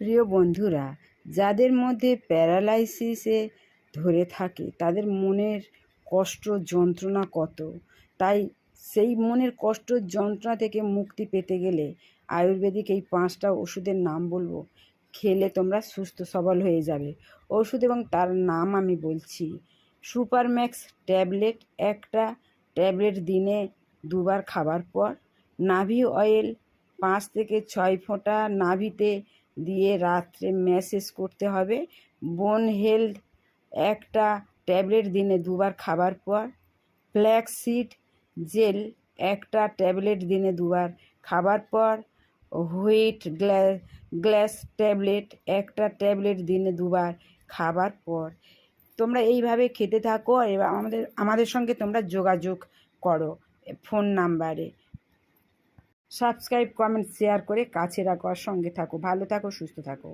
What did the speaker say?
প্রিয় বন্ধুরা, যাদের মধ্যে প্যারালাইসিসে ধরে থাকে, তাদের মনের কষ্ট যন্ত্রণা কত? তাই সেই মনের কষ্ট যন্ত্রণা থেকে মুক্তি পেতে গেলে আয়ুর্বেদিক এই পাঁচটা ওষুধের নাম বলব। খেলে তোমরা সুস্থ সবল হয়ে যাবে। ওষুধ এবং তার নাম আমি বলছি, সুপারম্যাক্স ট্যাবলেট। একটা ট্যাবলেট দিনে দুবার খাবার পর নাভি অয়েল পাঁচ থেকে ছয় ফোঁটা নাভিতে দিয়ে রাত্রে ম্যাসেজ করতে হবে। বোন হেলথ একটা ট্যাবলেট দিনে দুবার খাবার পর। ফ্ল্যাক্সিড জেল একটা ট্যাবলেট দিনে দুবার খাবার পর। হুইট গ্লাস ট্যাবলেট একটা ট্যাবলেট দিনে দুবার খাবার পর। তোমরা এইভাবে খেতে থাকো, এবার আমাদের আমাদের সঙ্গে তোমরা যোগাযোগ করো ফোন নাম্বারে। সাবস্ক্রাইব কমেন্ট শেয়ার করে কাছে রাখো আর সঙ্গে থাকো। ভালো থাকো সুস্থ থাকো।